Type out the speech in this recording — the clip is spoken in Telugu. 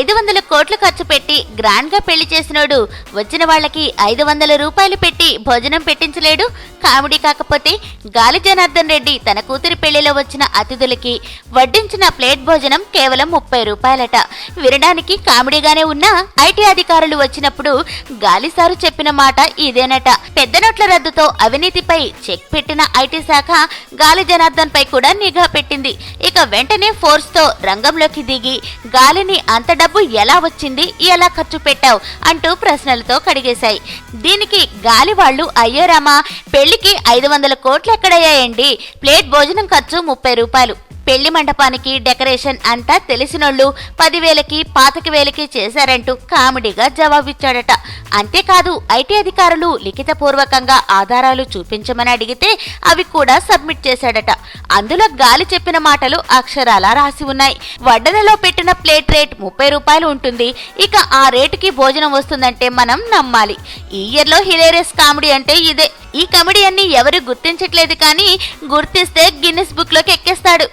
ఐదు వందల కోట్లు ఖర్చు పెట్టి గ్రాండ్గా పెళ్ళి చేసినోడు. వచ్చిన వాళ్ళకి ఐదు వందల రూపాయలు పెట్టి భోజనం పెట్టించలేడు. కామెడీ కాకపోతే గాలి జనార్దన్ రెడ్డి తన కూతురి పెళ్ళిలో వచ్చిన అతిథులకి వడ్డించిన ప్లేట్ భోజనం కేవలం ముప్పై రూపాయలట. వినడానికి కామెడీగానే ఉన్నా ఐటీ అధికారులు వచ్చినప్పుడు గాలి సారు చెప్పిన మాట ఇదేనట. పెద్ద నోట్ల రద్దుతో అవినీతిపై చెక్ పెట్టిన ఐటీ శాఖ గాలి జనార్దన్ పై కూడా నిఘా పెట్టింది. ఇక వెంటనే ఫోర్స్తో రంగంలోకి దిగి గాలిని అంత డబ్బు ఎలా వచ్చింది ఎలా ఖర్చు పెట్టావు అంటూ ప్రశ్నలతో కడిగేశాయి. దీనికి గాలి వాళ్ళు అయ్యో రామా పెళ్ళికి ఐదు వందల కోట్లు ఎక్కడయ్యాయండి? ప్లేట్ భోజనం ఖర్చు ముప్పై రూపాయలు. పెళ్ళి మండపానికి డెకరేషన్ అంతా తెలిసినోళ్ళు పదివేలకి పాతిక వేలకి చేశారంటూ కామెడీగా జవాబిచ్చాడట. అంతేకాదు ఐటీ అధికారులు లిఖితపూర్వకంగా ఆధారాలు చూపించమని అడిగితే అవి కూడా సబ్మిట్ చేశాడట. అందులో గాలి చెప్పిన మాటలు అక్షరాలా రాసి ఉన్నాయి. వడ్డనలో పెట్టిన ప్లేట్ రేట్ ముప్పై రూపాయలు ఉంటుంది. ఇక ఆ రేటుకి భోజనం వస్తుందంటే మనం నమ్మాలి. ఈ ఇయర్లో హిలేరియస్ కామెడీ అంటే ఇదే. ఈ కామెడీ అన్ని ఎవరు గుర్తించట్లేదు కానీ గుర్తిస్తే గిన్నిస్ బుక్లోకి ఎక్కేస్తాడు.